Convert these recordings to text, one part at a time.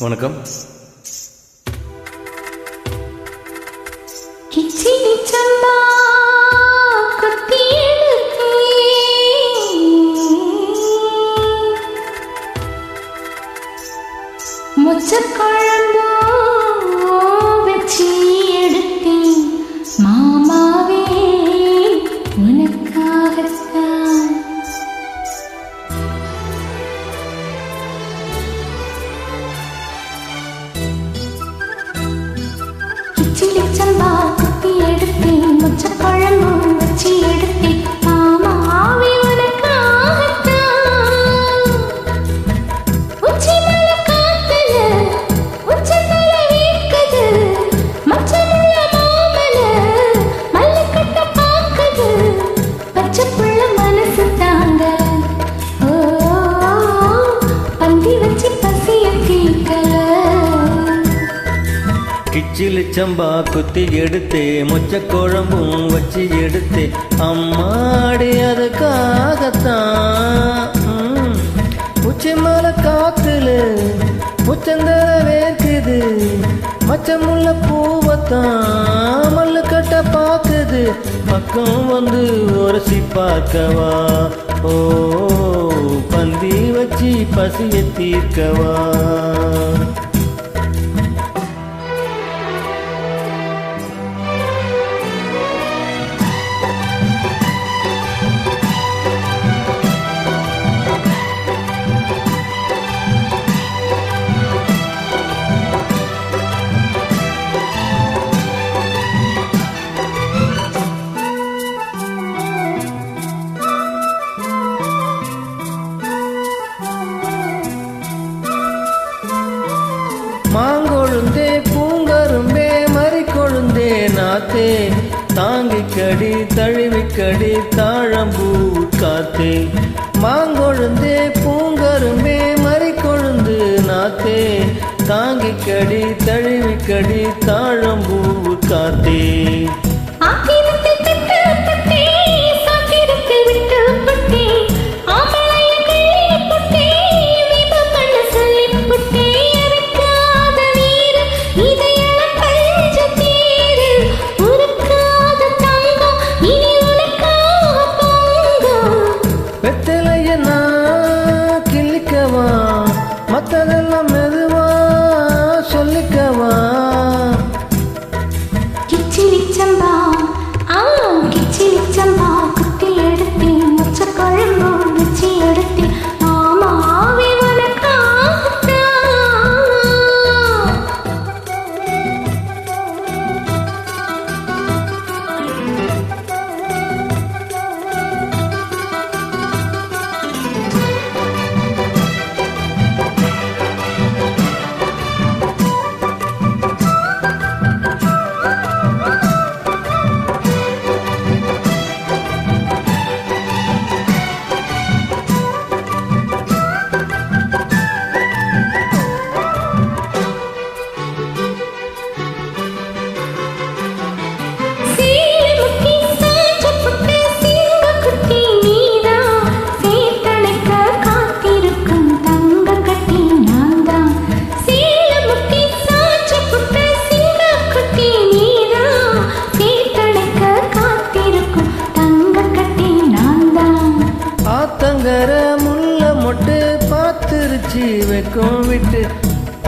வணக்கம். கிச்சிலி சம்பா சிலிச்சம்பா குத்தி எடுத்தே மொச்ச குழம்பும் வச்சு எடுத்தே. அம்மாடி அதுக்காகத்தான். உச்சி மலை காத்துல உச்சந்தர வேர்க்குது. மச்சமுள்ள பூவத்தான் மல்லு கட்ட பார்க்குது. பக்கம் வந்து உரசி பார்க்கவா? ஓ பந்தி வச்சு பசிய தீர்க்கவா தாங்கி கடி தாங்கிக்கடி தழுவிக்கடி தாழம்பூ காத்தே. மாங்கொழுந்தே பூங்கரும்பே மறிக்கொழுந்து நாத்தே. தாங்கிக்கடி தழுவிக்கடி தாழம்பூ காத்தே.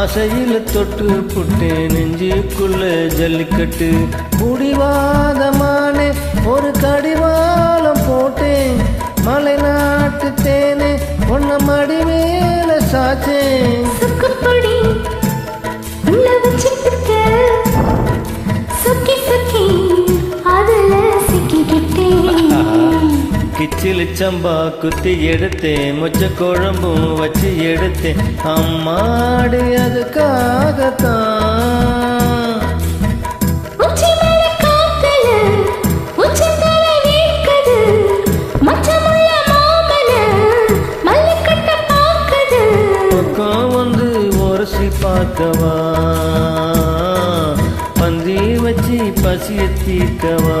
ஆசையில் தொட்டு புட்டு நெஞ்சுக்குள்ள ஜல்லிக்கட்டு. முடிவாதமானே ஒரு கடிவாளம் போட்டேன். மலை நாட்டு தேனே ஒன்ன மடி மேல சாச்சேன் கிச்சிலி சம்பா குத்தி எடுத்தேன். மொச்ச குழம்பும் வச்சு எடுத்தேன். அம்மாடி அதுக்காகத்தான். பக்கம் வந்து உரசி பார்க்கவா? பந்தி வச்சு பசிய தீர்க்கவா?